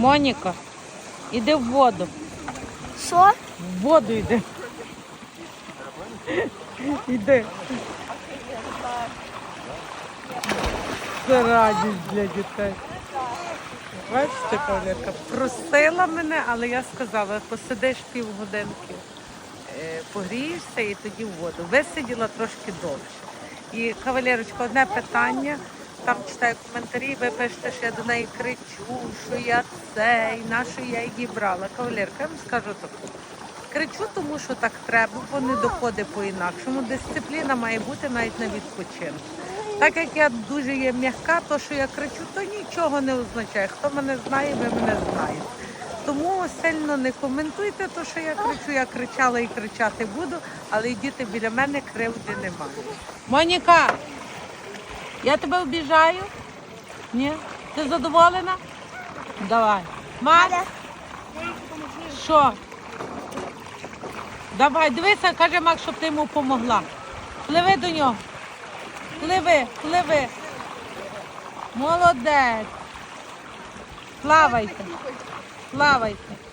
Моніка, іди в воду. Що? В воду йди. Іди. Це радість для дітей. Бачите, кавалерка, просила мене, але я сказала, посидиш півгодинки, е, погрієшся і тоді в воду. Висиділа трошки довше. І кавалерочка, одне питання. Там читаю коментарі, ви пишете, що я до неї кричу, що я це, і на що я її брала. Кавалерка, я вам скажу таку. Кричу, тому що так треба, бо не доходить по-інакшому. Дисципліна має бути навіть на відпочинку. Так як я дуже є м'яка, то що я кричу, то нічого не означає. Хто мене знає, ви мене знаєте. Тому сильно не коментуйте те, що я кричу. Я кричала і кричати буду, але йдіть біля мене, кривди немає. Моніка, я тебе обіжаю? Ні? Ти задоволена? Давай. Маля, що? Давай, дивися, каже Мак, щоб ти йому допомогла. Пливи до нього. Пливи, пливи. Молодець. Плавайте. Плавайте.